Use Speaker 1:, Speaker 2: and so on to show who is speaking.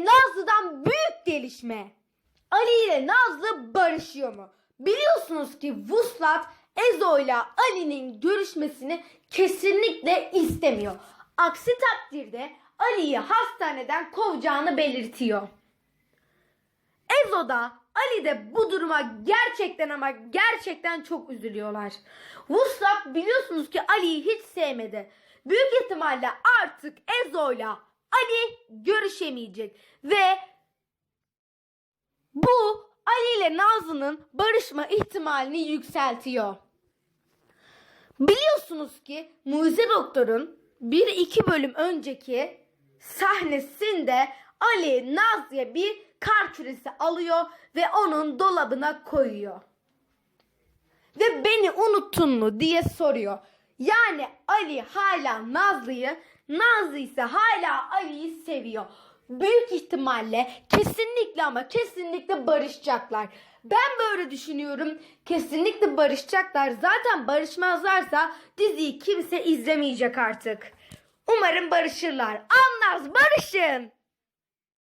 Speaker 1: Nazlı'dan büyük gelişme. Ali ile Nazlı barışıyor mu? Biliyorsunuz ki Vuslat Ezo ile Ali'nin görüşmesini kesinlikle istemiyor. Aksi takdirde Ali'yi hastaneden kovacağını belirtiyor. Ezo da Ali de bu duruma gerçekten ama gerçekten çok üzülüyorlar. Vuslat biliyorsunuz ki Ali'yi hiç sevmedi. Büyük ihtimalle artık Ezo'yla Ali görüşemeyecek ve bu Ali ile Nazlı'nın barışma ihtimalini yükseltiyor. Biliyorsunuz ki Mucize Doktor'un 1-2 bölüm önceki sahnesinde Ali Nazlı'ya bir kar küresi alıyor ve onun dolabına koyuyor. Ve beni unuttun mu diye soruyor. Yani Ali hala Nazlı'yı, Nazlı ise hala Ali'yi seviyor. Büyük ihtimalle kesinlikle ama kesinlikle barışacaklar. Ben böyle düşünüyorum. Kesinlikle barışacaklar. Zaten barışmazlarsa diziyi kimse izlemeyecek artık. Umarım barışırlar. Anlaz barışın.